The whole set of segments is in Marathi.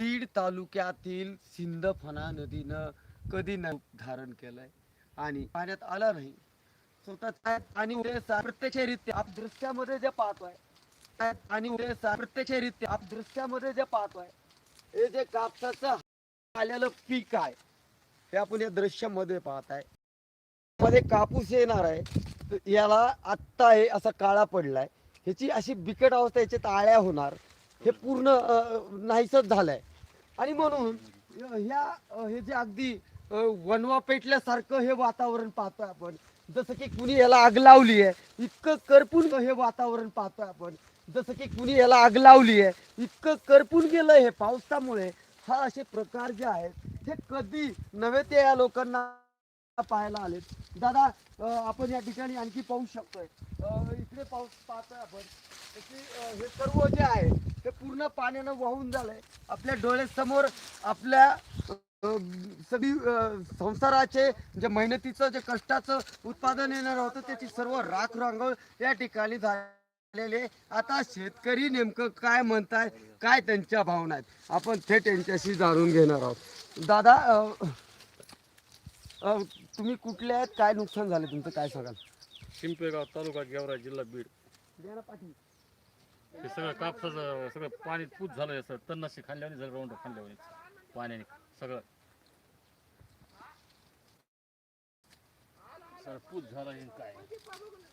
बीड तालुक्यातील सिंदफणा नदीनं कधी न धारण केलंय आणि पाण्यात आला नाही. स्वतः आणि प्रत्यक्षरित्या आप दृश्यामध्ये जे पाहतोय आणि प्रत्यक्षरित्या आप दृश्यामध्ये जे पाहतोय हे जे कापसाचं आलेलं पीक आहे हे आपण या दृश्यामध्ये पाहताय. मध्ये कापूस येणार आहे तर याला आत्ता आहे असा काळा पडलाय. ह्याची अशी बिकट अवस्था याच्यात आळ्या होणार. हे पूर्ण नाहीसच झालंय. आणि म्हणून ह्या हे जे अगदी वनवा पेटल्यासारखं हे वातावरण पाहतोय आपण. जसं की कुणी याला आग लावली आहे इतकं करपून हे वातावरण पाहतोय आपण. जसं की कुणी याला आग लावली आहे इतकं करपून गेलं हे पावसामुळे. हा असे प्रकार जे आहेत हे कधी नव्हे ते या लोकांना पाहायला आलेत. दादा आपण या ठिकाणी आणखी पाहू शकतोय. इकडे पाऊस पाहतोय आपण. हे सर्व जे आहे ते पूर्ण पाण्यानं वाहून झालंय. आपल्या डोळ्यासमोर आपल्या सगळी संसाराचे जे मेहनतीचं जे कष्टाचं उत्पादन येणार होतं त्याची सर्व राख रांगोळ या ठिकाणी झालेले आता शेतकरी नेमकं काय म्हणताय काय त्यांच्या भावना आहेत आपण थेट त्यांच्याशी जाणून घेणार आहोत. दादा तुम्ही कुठले आहेत? काय नुकसान झालं? तुमचं काय सांगाल? शिंपेगाव तालुका गेवरा जिल्हा बीड. हे सगळं कापसाचं सगळं पाणी पूत झालं असं तन्नाशी खाल्ल्याने झालं राऊंड खाल्ल्याने पाण्याने सगळं. सगळं पूत झालं हे काय?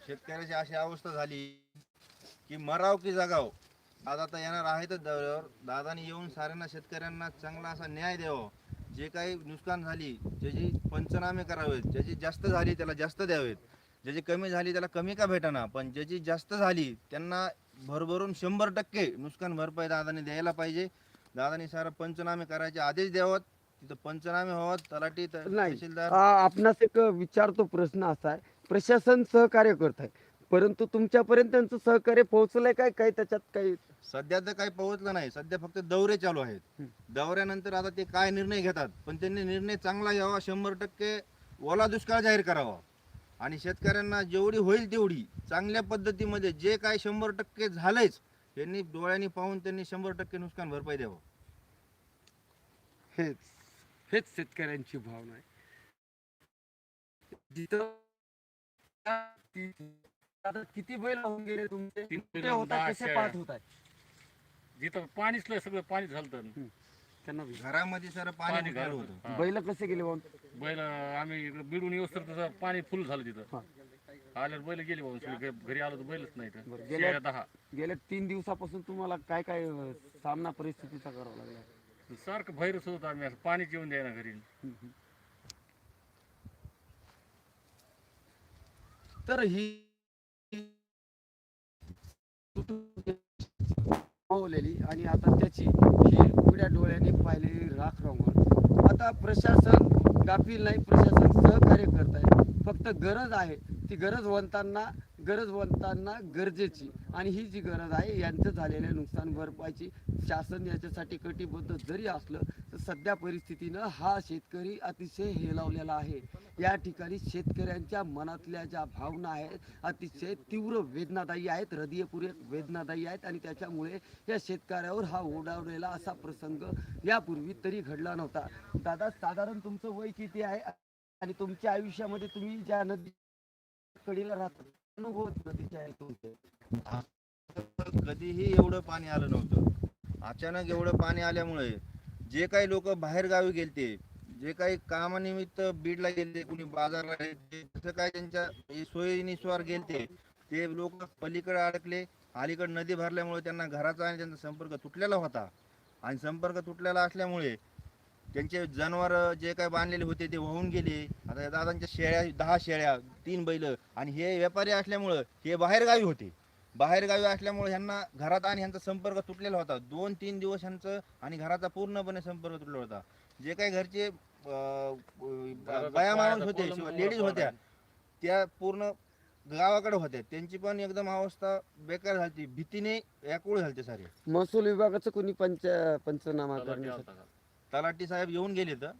शेतकऱ्याची अशी अवस्था झाली की मराव की जगाव. आज आता येणार आहेतच दौऱ्यावर दादानी येऊन साऱ्यांना शेतकऱ्यांना चांगला असा न्याय द्यावा. जे काही नुकसान झाली ज्याची पंचनामे करावेत ज्याची जास्त झाली त्याला जास्त द्यावेत. ज्याची कमी झाली त्याला कमी का भेटाना पण ज्याची जास्त झाली त्यांना भरभरून शंभर टक्के नुकसान भरपाई दादाने द्यायला पाहिजे. दादानी सारा पंचनामे करायचे आदेश द्यावत. तिथं पंचनामे व्हावत तलाठी. तहसीलदार आपणास एक विचारतो प्रश्न असा आहे. प्रशासन सहकार्य करत आहे. परंतु तुमच्यापर्यंत त्यांचं सहकार्य पोहोचलंय काय? काही त्याच्यात काही? सध्या तर काही पोहोचलं नाही. सध्या फक्त दौरे चालू आहेत. दौऱ्यानंतर आता ते काय निर्णय घेतात? पण त्यांनी निर्णय चांगला घ्यावा शंभर टक्के ओला दुष्काळ जाहीर करावा. आणि शेतकऱ्यांना जेवढी होईल तेवढी. चांगल्या पद्धतीमध्ये जे काय शंभर टक्के झालंयच त्यांनी डोळ्यांनी पाहून त्यांनी शंभर टक्के नुकसान भरपाई द्यावं. हेच. हेच शेतकऱ्यांची भावना आहे. जिथं आता किती बैल होऊन गेले तुमचे? तीन कुठे बैल, होता दहा कसे शेळ्या. पाहत होतात जिथं पाणीच लय सगळं पाणी झालं त्यांना विचार. घरामध्ये सर पाणी होतं. हा. बैल कसे गेले भाऊ? बैल आम्ही इकडं बिडून येऊस तर तसं पाणी फुल झालं तिथं. आल्यावर बैल गेले सगळे घ- घरी आलो तर बैलच नाही बरं, गेल्या- शेळ्या दहा. गेल्या तीन दिवसापासून तुम्हाला काय काय अं, सामना परिस्थितीचा करावा लागला? सारखं भैरच होत आम्ही असं पाणी जेवण द्यायला घरी. तर ही मावलेली आणि आता त्याची ही उघड्या डोळ्याने पाहिलेली राख रांगोळ आता प्रशासन गाफील नाही प्रशासन सहकार्य करत आहे. फक्त गरज आहे. ती गरजवंतांना गरज गरजवंतांना गरजेची. आणि ही जी गरज आहे यांचं झालेल्या नुकसान भरपाईची शासन याच्यासाठी कटिबद्ध जरी असलं तर सध्या परिस्थितीनं हा शेतकरी अतिशय हेलावलेला आहे. या ठिकाणी शेतकऱ्यांच्या मनातल्या ज्या भावना आहेत अतिशय तीव्र वेदनादायी आहेत हृदयपूर्वक वेदनादायी आहेत आणि त्याच्यामुळे या शेतकऱ्यावर हा ओढावलेला असा प्रसंग यापूर्वी तरी घडला नव्हता. दादा साधारण तुमचं वय किती आहे? आणि तुमच्या आयुष्यामध्ये तुम्ही ज्या नदी कडीला राहतात अनुभव आहे कधीही एवढं पाणी आलं नव्हतं. अचानक एवढं पाणी आल्यामुळे जे काही लोक बाहेर गावी गेलते जे काही कामानिमित्त बीडला गेले कुणी बाजारला गेले जसं काय त्यांच्या सोयीनुसार गेलते ते लोक पलीकडे अडकले अलीकडे नदी भरल्यामुळे त्यांना घराचा आणि त्यांचा संपर्क तुटलेला होता. आणि संपर्क तुटलेला असल्यामुळे त्यांचे जनावर जे काय बांधलेले होते ते वाहून गेले. आता या दादांच्या शेळ्या दहा शेळ्या तीन बैल आणि हे व्यापारी असल्यामुळं हे बाहेर गावी होते. बाहेर गावी असल्यामुळे ह्यांना घरात आणि ह्यांचा संपर्क तुटलेला होता. दोन तीन दिवस ह्यांचं आणि घराचा पूर्णपणे संपर्क तुटलेला होता. जे काही घरचे बाया माणूस होते लेडीज होत्या त्या पूर्ण गावाकडे होत्या. त्यांची पण एकदम अवस्था बेकार झाली भीतीने व्याकुळ झालते सारे. महसूल विभागाचं कोणी पंच पंचनामा करण्यासाठी? तलाठी साहेब येऊन गेले तर?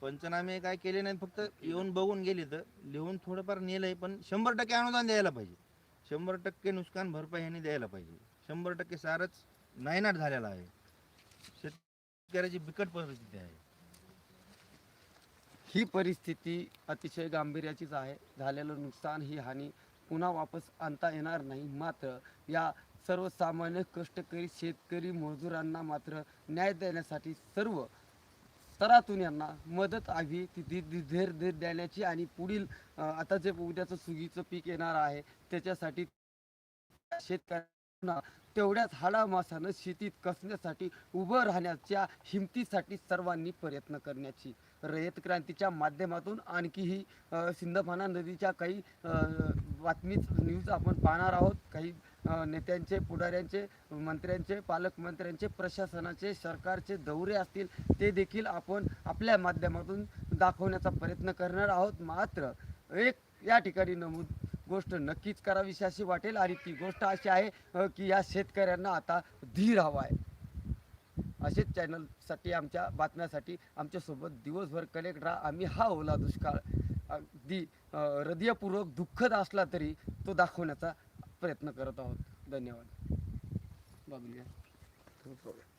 पंचनामे काय केले नाही फक्त येऊन बघून गेले तर. लिहून थोडंफार नेलंय पण शंभर टक्के अनुदान द्यायला पाहिजे. शंभर टक्के नुकसान भरपाई ह्यांनी द्यायला पाहिजे. शंभर टक्के सारच नायनाट झालेला आहे. शेतकऱ्याची बिकट परिस्थिती आहे. ही परिस्थिती अतिशय गांभीर्याचीच आहे. झालेलं नुकसान ही हानी पुन्हा वापस आणता येणार नाही. मात्र या सर्वसामान्य कष्टकरी शेतकरी मजुरांना मात्र न्याय देण्यासाठी सर्व स्तरातून यांना मदत हवी ती धीर धीर देण्याची आणि पुढील आता जे उद्याचं सुगीचं पीक येणार आहे त्याच्यासाठी शेतकऱ्यांना तेवढ्याच हाडामासानं शेतीत कसण्यासाठी उभं राहण्याच्या हिमतीसाठी सर्वांनी प्रयत्न करण्याची. रयत क्रांतीच्या माध्यमातून आणखीही अ, सिंदफाना नदीच्या काही बातमीच न्यूज आपण पाहणार आहोत. काही नेत्यांचे पुढाऱ्यांचे मंत्र्यांचे पालकमंत्र्यांचे प्रशासनाचे सरकारचे दौरे असतील ते देखील आपण आपल्या माध्यमातून दाखवण्याचा प्रयत्न करणार आहोत. मात्र एक या ठिकाणी नमूद गोष्ट नक्कीच करावीशी अशी वाटेल आणि ती गोष्ट अशी आहे की या शेतकऱ्यांना आता धीर हवा आहे. असेच चॅनलसाठी आमच्या बातम्यासाठी आमच्यासोबत दिवसभर कनेक्ट राहा. आम्ही हा ओला दुष्काळ अगदी हृदयपूर्वक दुःखद असला तरी तो दाखवण्याचा प्रयत्न करत आहोत. धन्यवाद. बाबूल